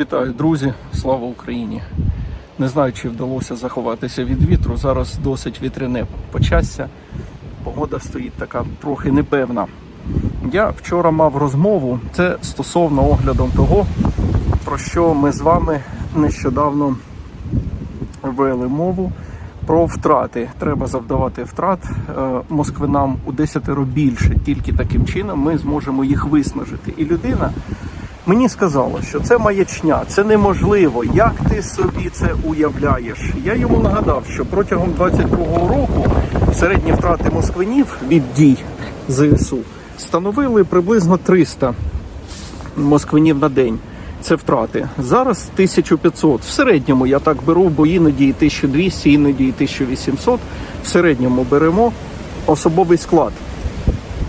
Вітаю, друзі! Слава Україні! Не знаю, чи вдалося заховатися від вітру. Зараз досить вітряне почасся. Погода стоїть така трохи непевна. Я вчора мав розмову. Це стосовно огляду того, про що ми з вами нещодавно вели мову про втрати. Треба завдавати втрат е, москвинам у десятеро більше. Тільки таким чином ми зможемо їх виснажити. І людина мені сказала, що це маячня, це неможливо. Як ти собі це уявляєш? Я йому нагадав, що протягом 22-го року середні втрати москвинів від дій ЗСУ становили приблизно 300 москвинів на день. Це втрати. Зараз 1500. В середньому я так беру, бо іноді і 1200, іноді і 1800. В середньому беремо особовий склад.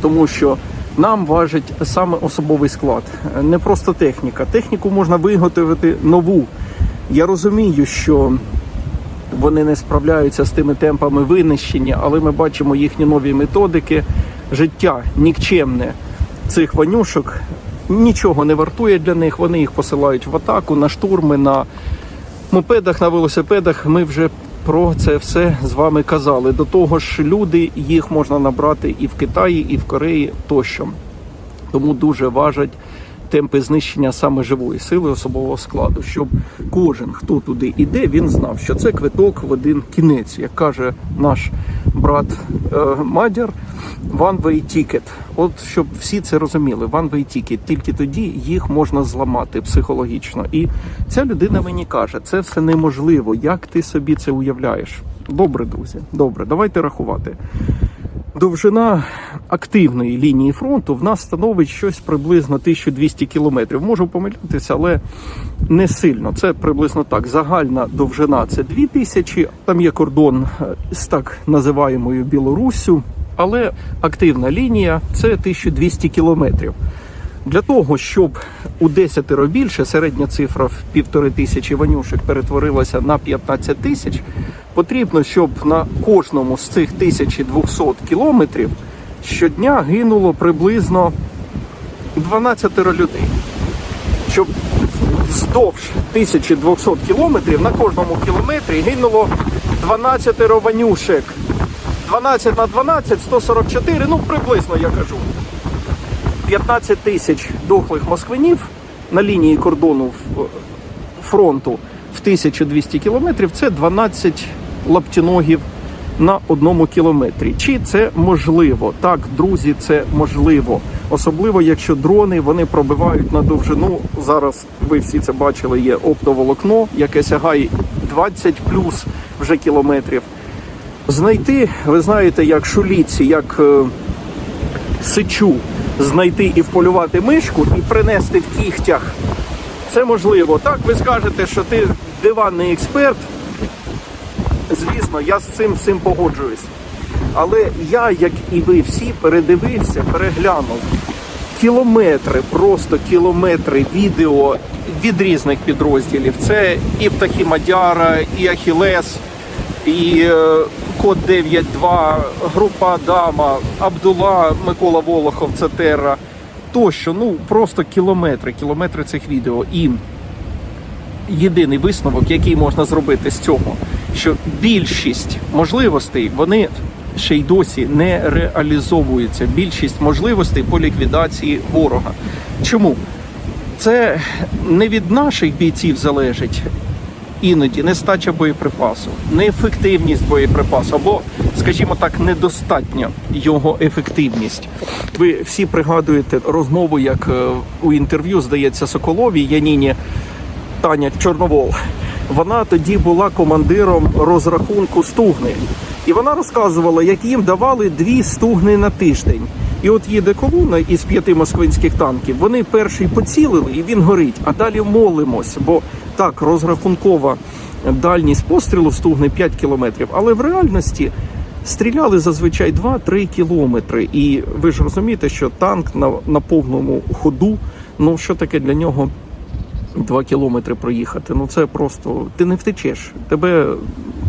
Тому що нам важить саме особовий склад, не просто техніка. Техніку можна виготовити нову. Я розумію, що вони не справляються з тими темпами винищення, але ми бачимо їхні нові методики. Життя нікчемне цих ванюшок нічого не вартує для них. Вони їх посилають в атаку на штурми, на мопедах, на велосипедах. Ми вже про це все з вами казали. До того ж, люди їх можна набрати і в Китаї, і в Кореї тощо. Тому дуже важать темпи знищення саме живої сили особового складу, щоб кожен, хто туди іде, він знав, що це квиток в один кінець, як каже наш брат е, Мадяр. One way ticket. От щоб всі це розуміли, one way ticket. Тільки тоді їх можна зламати психологічно. І ця людина мені каже, це все неможливо. Як ти собі це уявляєш? Добре, друзі, добре, давайте рахувати. Довжина активної лінії фронту в нас становить щось приблизно 1200 кілометрів. Можу помилятися, але не сильно. Це приблизно так. Загальна довжина це 2000, Там є кордон з так називаємою Білоруссю, але активна лінія це 1200 кілометрів. Для того, щоб у десятеро більше середня цифра в півтори тисячі ванюшек перетворилася на 15 тисяч, потрібно, щоб на кожному з цих 1200 кілометрів щодня гинуло приблизно 12 людей. Щоб вздовж 1200 кілометрів на кожному кілометрі гинуло 12 ванюшек. 12 на 12 144, ну приблизно я кажу. 15 тисяч дохлих москвинів на лінії кордону фронту в 1200 кілометрів це 12 лаптіногів на одному кілометрі. Чи це можливо? Так, друзі, це можливо. Особливо, якщо дрони вони пробивають на довжину. Зараз ви всі це бачили, є оптоволокно, яке сягає 20 плюс вже кілометрів. Знайти, ви знаєте, як шуліці, як е, сичу знайти і вполювати мишку і принести в кігтях. Це можливо. Так, ви скажете, що ти диванний експерт. Звісно, я з цим всім погоджуюсь. Але я, як і ви всі, передивився, переглянув кілометри, просто кілометри відео від різних підрозділів. Це і птахи Мадяра, і Ахілес, і е, Код 9.2, група Адама, Абдула, Микола Волохов, це Терра. Тощо, ну просто кілометри, кілометри цих відео. І єдиний висновок, який можна зробити з цього, що більшість можливостей вони ще й досі не реалізовуються. Більшість можливостей по ліквідації ворога. Чому? Це не від наших бійців залежить іноді нестача боєприпасу, неефективність боєприпасу, або, скажімо так, недостатня його ефективність. Ви всі пригадуєте розмову, як е, у інтерв'ю здається Соколовій Яніні Таня Чорновол. Вона тоді була командиром розрахунку стугни. І вона розказувала, як їм давали дві стугни на тиждень. І от їде колона із п'яти москвинських танків. Вони перший поцілили, і він горить. А далі молимось, бо так розрахункова дальність пострілу стугни 5 кілометрів. Але в реальності стріляли зазвичай 2-3 кілометри. І ви ж розумієте, що танк на, на повному ходу, ну що таке для нього Два кілометри проїхати. Ну це просто ти не втечеш. Тебе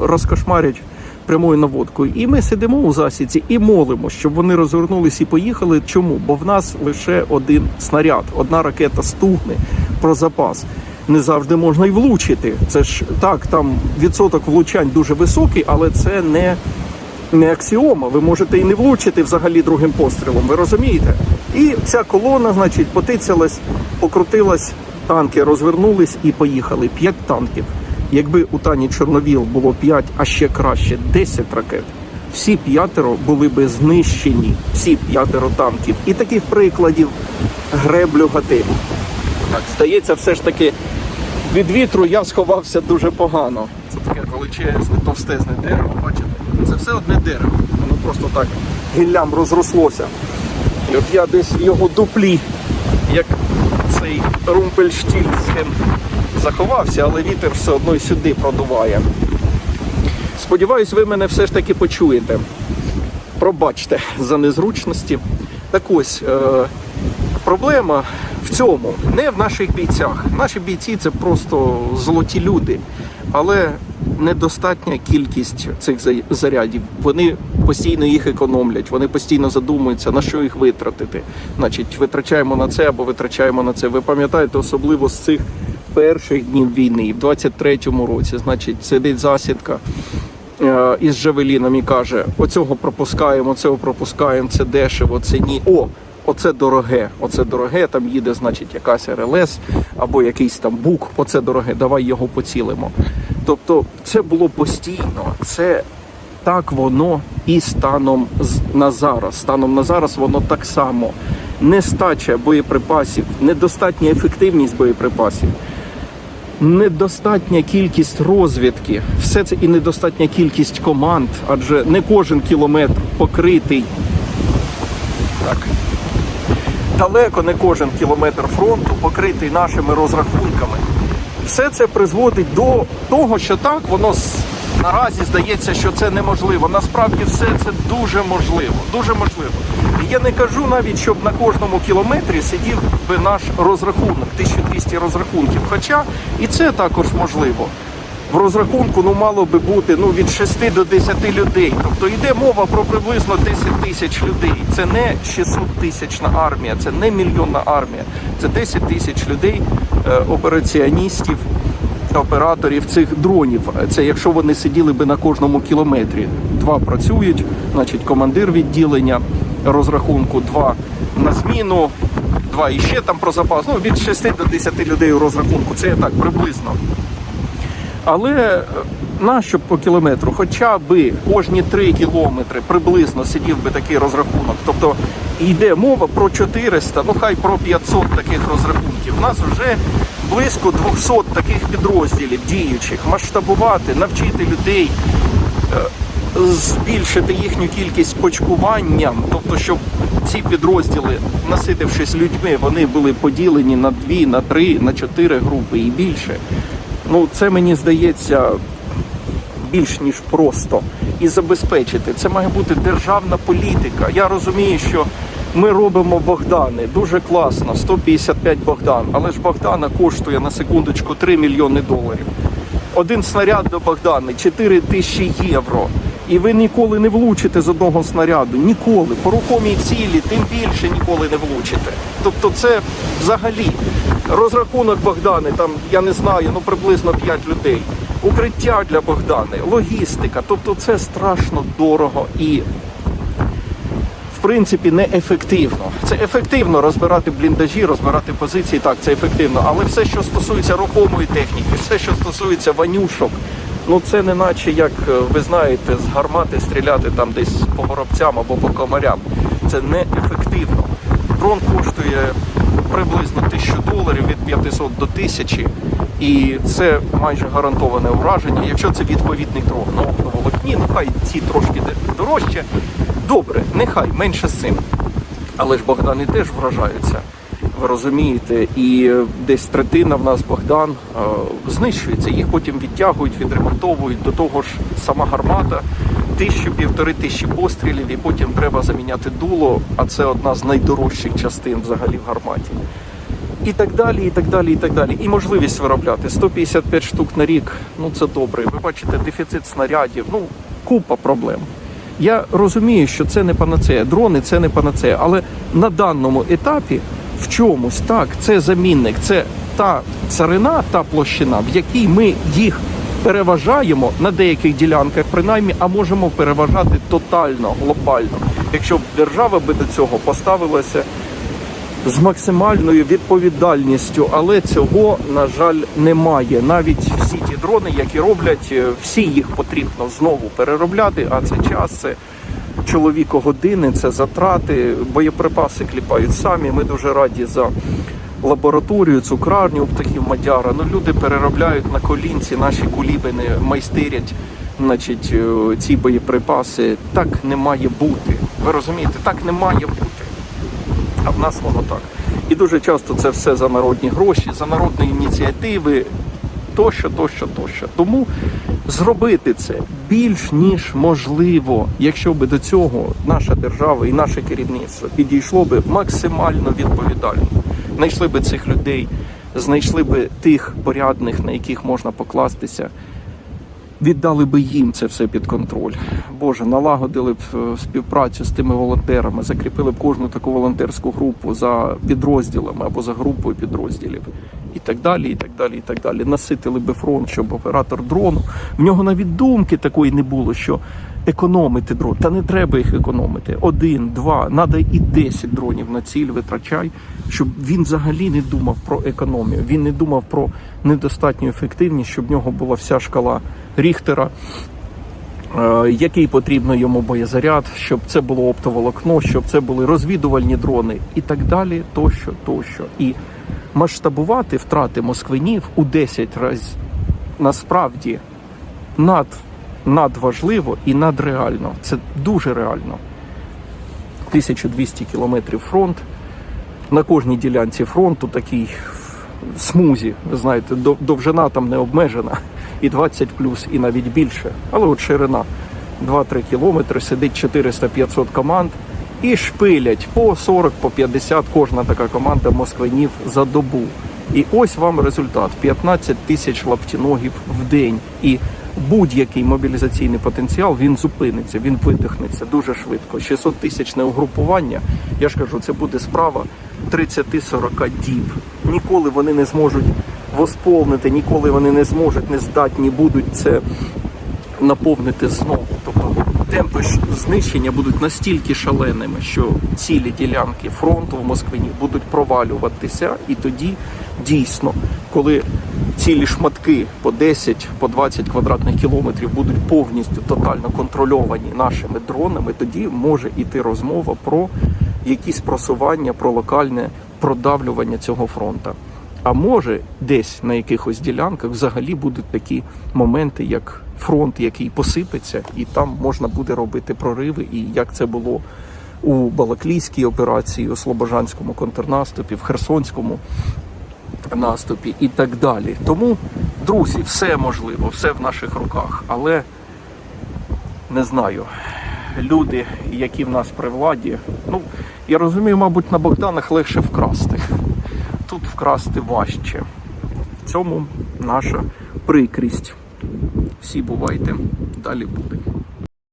розкошмарять прямою наводкою. І ми сидимо у засіці і молимо, щоб вони розвернулись і поїхали. Чому? Бо в нас лише один снаряд, одна ракета стугне про запас. не завжди можна й влучити. Це ж так, там відсоток влучань дуже високий, але це не, не аксіома. Ви можете і не влучити взагалі другим пострілом. Ви розумієте? І ця колона, значить, потицялась, покрутилась, танки розвернулись і поїхали. П'ять танків. Якби у Тані Чорновіл було 5, а ще краще 10 ракет, всі п'ятеро були би знищені, всі п'ятеро танків. І таких прикладів греблю гати. Так, здається, все ж таки від вітру я сховався дуже погано. Це таке величезне, товстезне дерево, бачите? Це все одне дерево. Воно просто так гіллям розрослося. І от я десь в його дуплі, як цей румпельштільцген, заховався, але вітер все одно й сюди продуває. Сподіваюсь, ви мене все ж таки почуєте. Пробачте за незручності. Так ось, е, проблема в цьому, не в наших бійцях. Наші бійці це просто золоті люди, але недостатня кількість цих зарядів. Вони постійно їх економлять, вони постійно задумуються, на що їх витратити. Значить, витрачаємо на це або витрачаємо на це. Ви пам'ятаєте, особливо з цих перших днів війни, в 23-му році, значить, сидить засідка е, із Джавеліном і каже: оцього пропускаємо, цього пропускаємо, це дешево, це ні. О, оце дороге, оце дороге. Там їде, значить, якась РЛС або якийсь там бук. Оце дороге, давай його поцілимо. Тобто, це було постійно. Це так воно і станом на зараз. Станом на зараз воно так само. Нестача боєприпасів, недостатня ефективність боєприпасів недостатня кількість розвідки, все це і недостатня кількість команд, адже не кожен кілометр покритий. Так. Далеко не кожен кілометр фронту покритий нашими розрахунками. Все це призводить до того, що так, воно наразі здається, що це неможливо. Насправді все це дуже можливо. Дуже можливо. І я не кажу навіть, щоб на кожному кілометрі сидів би наш розрахунок, 1200 розрахунків. Хоча і це також можливо. В розрахунку ну мало би бути ну від 6 до 10 людей. Тобто йде мова про приблизно 10 тисяч людей. Це не 600 тисячна армія, це не мільйонна армія. Це 10 тисяч людей, е, операціоністів, операторів цих дронів. Це якщо вони сиділи би на кожному кілометрі. Два працюють, значить командир відділення розрахунку, два на зміну, два іще там про запас. Ну від 6 до 10 людей у розрахунку. Це так приблизно. Але е, нащо по кілометру? Хоча би кожні 3 кілометри приблизно сидів би такий розрахунок. Тобто йде мова про 400, ну хай про 500 таких розрахунків. У нас вже близько 200 таких підрозділів діючих. Масштабувати, навчити людей, е, збільшити їхню кількість почкуванням, тобто, щоб ці підрозділи, наситившись людьми, вони були поділені на 2, на 3, на 4 групи і більше. Ну, це мені здається більш ніж просто і забезпечити. Це має бути державна політика. Я розумію, що ми робимо Богдани дуже класно, 155 Богдан, але ж Богдана коштує на секундочку 3 мільйони доларів. Один снаряд до Богдани 4 тисячі євро. І ви ніколи не влучите з одного снаряду. Ніколи. По рухомій цілі, тим більше ніколи не влучите. Тобто, це взагалі розрахунок Богдани, там я не знаю, ну приблизно 5 людей. Укриття для Богдани, логістика. Тобто це страшно дорого і в принципі неефективно. Це ефективно розбирати бліндажі, розбирати позиції. Так, це ефективно. Але все, що стосується рухомої техніки, все, що стосується ванюшок, ну це не наче як е, ви знаєте, з гармати стріляти там десь по горобцям або по комарям. Це неефективно. Дрон коштує приблизно тисячу доларів від 500 до 1000. І це майже гарантоване ураження, якщо це відповідний дрон. Ну, оптоволокні, ну хай ці трошки дорожче. Добре, нехай менше з цим. Але ж Богдани теж вражаються. Розумієте, і е, десь третина в нас Богдан е, знищується. Їх потім відтягують, відремонтовують. До того ж, сама гармата, тисячу півтори тисячі пострілів, і потім треба заміняти дуло. А це одна з найдорожчих частин взагалі в гарматі. І так далі, і так далі, і так далі. І можливість виробляти 155 штук на рік. Ну це добре. Ви бачите, дефіцит снарядів. Ну купа проблем. Я розумію, що це не панацея. Дрони це не панацея. Але на даному етапі в чомусь так, це замінник, це та царина, та площина, в якій ми їх переважаємо на деяких ділянках, принаймні, а можемо переважати тотально, глобально. Якщо б держава би до цього поставилася з максимальною відповідальністю, але цього, на жаль, немає. Навіть всі ті дрони, які роблять, е, всі їх потрібно знову переробляти, а це час, це чоловіко-години, це затрати, боєприпаси кліпають самі. Ми дуже раді за лабораторію, цукрарню у птахів Мадяра. Ну, люди переробляють на колінці, наші кулібини майстерять. Значить, е, ці боєприпаси так не має бути. Ви розумієте, так не має бути. А в нас воно так. І дуже часто це все за народні гроші, за народні ініціативи, тощо, тощо, тощо. Тому зробити це більш ніж можливо, якщо би до цього наша держава і наше керівництво підійшло би максимально відповідально. Знайшли би цих людей, знайшли би тих порядних, на яких можна покластися віддали би їм це все під контроль. Боже, налагодили б е, співпрацю з тими волонтерами, закріпили б кожну таку волонтерську групу за підрозділами або за групою підрозділів. І так далі, і так далі, і так далі. Наситили би фронт, щоб оператор дрону. В нього навіть думки такої не було, що економити дрон. Та не треба їх економити. Один, два, надо і 10 дронів на ціль витрачай, щоб він взагалі не думав про економію. Він не думав про недостатню ефективність, щоб в нього була вся шкала Ріхтера, е, який потрібно йому боєзаряд, щоб це було оптоволокно, щоб це були розвідувальні дрони і так далі, тощо, тощо. І масштабувати втрати москвинів у 10 разів насправді над, надважливо і надреально. Це дуже реально. 1200 кілометрів фронт. На кожній ділянці фронту такий смузі, ви знаєте, довжина там не обмежена, і 20 плюс, і навіть більше. Але от ширина 2-3 кілометри, сидить 400-500 команд і шпилять по 40, по 50 кожна така команда москвинів за добу. І ось вам результат: 15 тисяч лаптіногів в день. І будь-який мобілізаційний потенціал він зупиниться, він видихнеться дуже швидко. 600 тисячне угрупування. Я ж кажу, це буде справа 30-40 діб. Ніколи вони не зможуть восполнити, ніколи вони не зможуть, не здатні будуть це наповнити знову. Тобто темпи знищення будуть настільки шаленими, що цілі ділянки фронту в Москвині будуть провалюватися, і тоді дійсно, коли цілі шматки по 10, по 20 квадратних кілометрів будуть повністю тотально контрольовані нашими дронами, тоді може йти розмова про якісь просування, про локальне продавлювання цього фронта. А може, десь на якихось ділянках взагалі будуть такі моменти, як фронт, який посипеться, і там можна буде робити прориви, і як це було у Балаклійській операції, у Слобожанському контрнаступі, в Херсонському наступі і так далі. Тому, друзі, все можливо, все в наших руках, але не знаю. Люди, які в нас при владі, ну я розумію, мабуть, на Богданах легше вкрасти. Тут вкрасти важче. В цьому наша прикрість. Всі бувайте, далі буде.